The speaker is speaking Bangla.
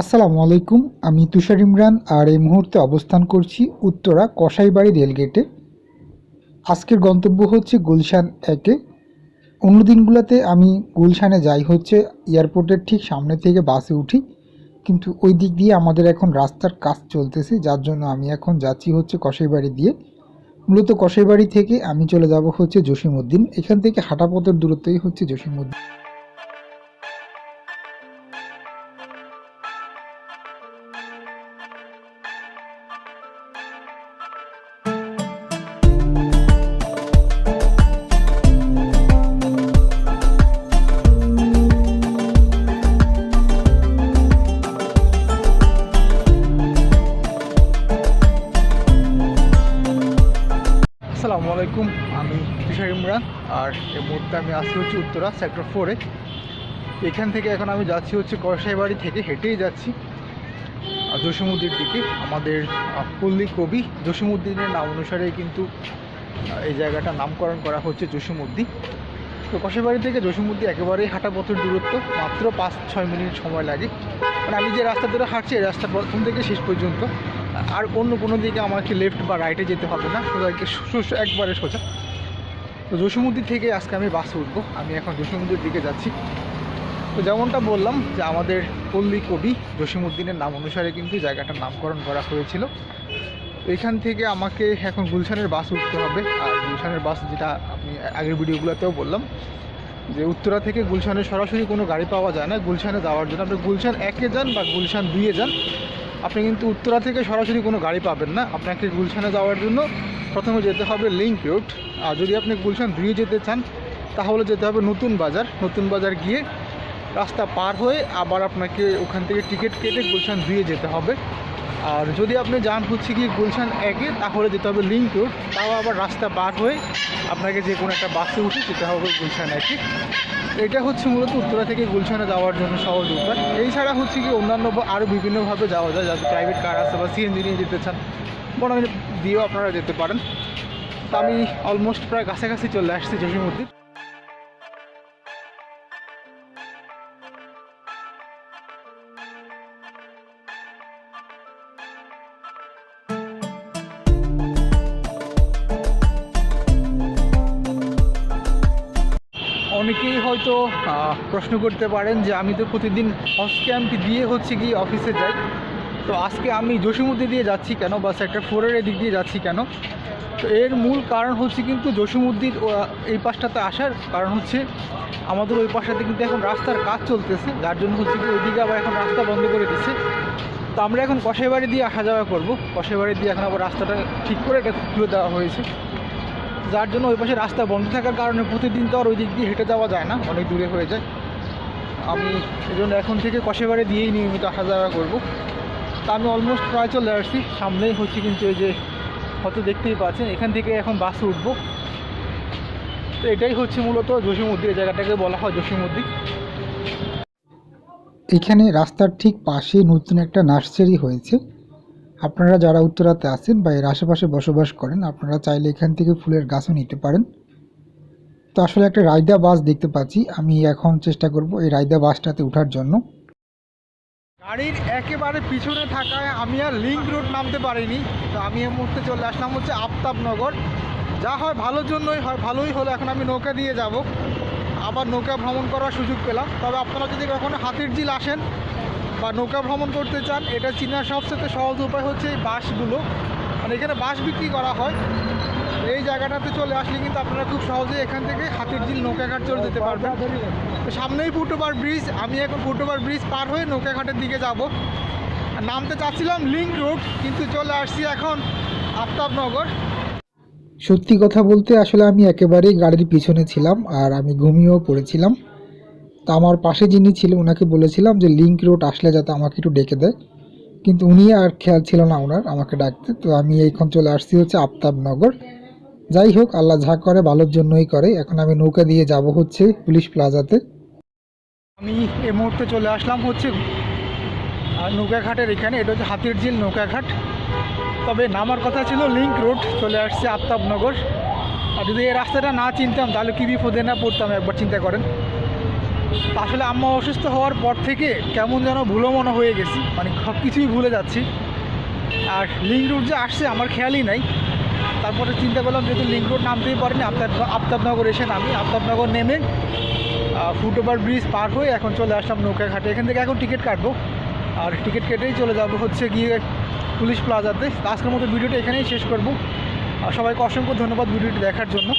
আসসালামু আলাইকুম, আমি তুষার ইমরান আর এই মুহূর্তে অবস্থান করছি উত্তরা কসাইবাড়ি রেলগেটে। আজকের গন্তব্য হচ্ছে গুলশান একে। অন্য দিনগুলোতে আমি গুলশানে যাই হচ্ছে এয়ারপোর্টের ঠিক সামনে থেকে বাসে উঠি, কিন্তু ওই দিক দিয়ে আমাদের এখন রাস্তার কাজ চলতেছে, যার জন্য আমি এখন যাচ্ছি হচ্ছে কসাইবাড়ি দিয়ে। মূলত কসাইবাড়ি থেকে আমি চলে যাব হচ্ছে জসিমউদ্দিন, এখান থেকে হাঁটা পথের দূরত্বই হচ্ছে জসিমউদ্দিন। আলাইকুম আমি তুষার ইমরান আর এই মুহূর্তে আমি আসছি হচ্ছে উত্তরা সেক্টর ফোরে এখান থেকে এখন আমি যাচ্ছি হচ্ছে কসাইবাড়ি থেকে হেঁটেই যাচ্ছি। আহ, জসীমউদ্দিনের দিকে আমাদের পল্লী কবি জসীমউদ্দিনের নাম অনুসারে কিন্তু এই জায়গাটার নামকরণ করা হচ্ছে জসীমউদ্দিন তো কসাইবাড়ি থেকে জসীমউদ্দিন একেবারেই হাঁটা পথের দূরত্ব মাত্র পাঁচ ছয় মিনিট সময় লাগে। মানে আমি যে রাস্তা ধরে হাঁটছি এই রাস্তা প্রথম থেকে শেষ পর্যন্ত। আর অন্য কোনো দিকে আমাকে লেফট বা রাইটে যেতে হবে না। সোজা একবারে সোজা। তো জসীমুদ্দির থেকে আজকে আমি বাসে উঠবো। আমি এখন জসীমুদ্দির দিকে যাচ্ছি। তো যেমনটা বললাম যে আমাদের পল্লী কবি জসীমউদ্দিনের নাম অনুসারে কিন্তু জায়গাটার নামকরণ করা হয়েছিল। এখান থেকে আমাকে এখন গুলশানের বাস উঠতে হবে। আর গুলশানের বাস যেটা আমি আগের ভিডিওগুলোতেও বললাম, যে উত্তরা থেকে গুলশানে সরাসরি কোনো গাড়ি পাওয়া যায় না। গুলশানে যাওয়ার জন্য আপনি গুলশান একে যান বা গুলশান দুইয়ে যান। আপনি কিন্তু উত্তরা থেকে সরাসরি কোনো গাড়ি পাবেন না। আপনাকে গুলশানে যাওয়ার জন্য প্রথমে যেতে হবে লিঙ্ক রুট আর যদি আপনি গুলশান ধুয়ে যেতে চান, তাহলে যেতে হবে নতুন বাজার। নতুন বাজার গিয়ে রাস্তা পার হয়ে আবার আপনাকে ওখান থেকে টিকিট কেটে গুলশান দিয়ে যেতে হবে। আর যদি আপনি যান হচ্ছে কি গুলশান একে, তাহলে যেতে হবে লিঙ্ক রোড, তাও আবার রাস্তা পার হয়ে আপনাকে যে কোনো একটা বাসে উঠে যেতে হবে গুলশান একে। এটা হচ্ছে মূলত উত্তরা থেকে গুলশানে যাওয়ার জন্য সহজ উপায়। এছাড়া হচ্ছে কি অন্যান্য আরও বিভিন্নভাবে যাওয়া যায়, যাদের প্রাইভেট কার আছে বা সিএনজি নিয়ে যেতে চান বড় দিয়েও আপনারা যেতে পারেন। তো আমি অলমোস্ট প্রায় কাছাকাছি চলে আসছি জসিমুদ্দিন অনেকেই হয়তো প্রশ্ন করতে পারেন যে আমি তো প্রতিদিন হজ ক্যাম্প দিয়ে হচ্ছে কি অফিসে যাই। তো আজকে আমি জসিমুদ্দি দিয়ে যাচ্ছি কেন? বা সেক্টর ফোরের এদিক দিয়ে যাচ্ছি কেন? তো এর মূল কারণ হচ্ছে কিন্তু জসিমুদ্দির এই পাশটাতে আসার কারণ হচ্ছে আমাদের ওই পাশটাতে কিন্তু এখন রাস্তার কাজ চলতেছে, যার জন্য হচ্ছে কি ওইদিকে আবার এখন রাস্তা বন্ধ করে দিচ্ছে। তো আমরা এখন কষাইবাড়ি দিয়ে আসা যাওয়া করব। কষাইবাড়ি দিয়ে এখন আবার রাস্তাটা ঠিক করে এটা খুলে দেওয়া হয়েছে। যার জন্য ওই পাশে রাস্তা বন্ধ থাকার কারণে প্রতিদিন তো আর ওই দিক দিয়ে হেঁটে যাওয়া যায় না, অনেক দূরে হয়ে যায়। আমি এই জন্য এখন থেকে কষেবারে দিয়েই নিয়মিত আসা যাওয়া করব। তা আমি অলমোস্ট প্রায় চলে আসছি, সামনেই হচ্ছে কিন্তু এই যে হয়তো দেখতেই পাচ্ছেন, এখান থেকে এখন বাসে উঠবো। তো এটাই হচ্ছে মূলত জসিমুদ্দি এই জায়গাটাকে বলা হয় জসিমুদ্দি এখানে রাস্তার ঠিক পাশে নতুন একটা নার্সারি হয়েছে। আপনারা যারা উত্তরাতে আছেন বা এর আশেপাশে বসবাস করেন, আপনারা চাইলে এখান থেকে ফুলের গাছও নিতে পারেন। তো আসলে একটা রায়দা বাস দেখতে পাচ্ছি। আমি এখন চেষ্টা করব এই রায়দা বাসটাতে ওঠার জন্য। গাড়ির একেবারে পিছনে থাকায় আমি আর লিঙ্ক রোড নামতে পারিনি। তো আমি এই মুহূর্তে চলে আসলাম হচ্ছে আফতাবনগর। যা হয় ভালোর জন্যই হয়, ভালোই হলো। এখন আমি নৌকা দিয়ে যাব। আবার নৌকা ভ্রমণ করার সুযোগ পেলাম। তবে আপনারা যদি কখনো হাতির ঝিল আসেন বা নৌকা ভ্রমণ করতে চান, এটা চিনার সবচেয়ে সহজ উপায় হচ্ছে এই বাসগুলো মানে এখানে বাস বিক্রি করা হয়। এই জায়গাটাতে চলে আসলে কিন্তু আপনারা খুব সহজেই এখান থেকে হাতির ঝিল নৌকাঘাট চলে যেতে পারবেন। তো সামনেই ফুটওভার ব্রিজ, আমি এখন ফুটওভার ব্রিজ পার হয়ে নৌকাঘাটের দিকে যাব। নামতে চাচ্ছিলাম লিঙ্ক রোড কিন্তু চলে আসছি এখন আফতাবনগর। সত্যি কথা বলতে আসলে আমি একেবারেই গাড়ির পিছনে ছিলাম, আর আমি ঘুমিয়েও পড়েছিলাম। তা আমার পাশে যিনি ছিল ওনাকে বলেছিলাম যে লিঙ্ক রোড আসলে যাতে আমাকে একটু ডেকে দেয়। কিন্তু উনি আর খেয়াল ছিল না ওনার আমাকে ডাকতে। তো আমি এখন চলে আসছি হচ্ছে আফতাবনগর। যাই হোক, আল্লাহ যা করে ভালোর জন্যই করে। এখন আমি নৌকা দিয়ে যাব হচ্ছে পুলিশ প্লাজাতে। আমি এই মুহূর্তে চলে আসলাম হচ্ছে আর নৌকাঘাটের এখানে। এটা হচ্ছে হাতির ঝিল নৌকাঘাট। তবে নামার কথা ছিল লিঙ্ক রোড চলে আসছে আফতাবনগর। আর যদি এই রাস্তাটা না চিনতাম, তাহলে কি বিপদে না পড়তাম, একবার চিন্তা করেন। আসলে আম্মা অসুস্থ হওয়ার পর থেকে কেমন যেন ভুলো মনে হয়ে গেছি। মানে সব কিছুই ভুলে যাচ্ছি। আর লিঙ্ক রোড যে আসছে আমার খেয়ালই নাই। তারপরে চিন্তা করলাম যেহেতু লিঙ্ক রোড নামতেই পারিনি, আফতাব আফতাবনগর এসে নামি। আফতাবনগর নেমে ফুট ওভার ব্রিজ পার হয়ে এখন চলে আসলাম নৌকা ঘাটে এখান থেকে এখন টিকিট কাটবো। আর টিকিট কেটেই চলে যাব হচ্ছে গিয়ে পুলিশ প্লাজাতে আজকের মতো ভিডিওটা এখানেই শেষ করব। আর সবাইকে অসংখ্য ধন্যবাদ ভিডিওটি দেখার জন্য।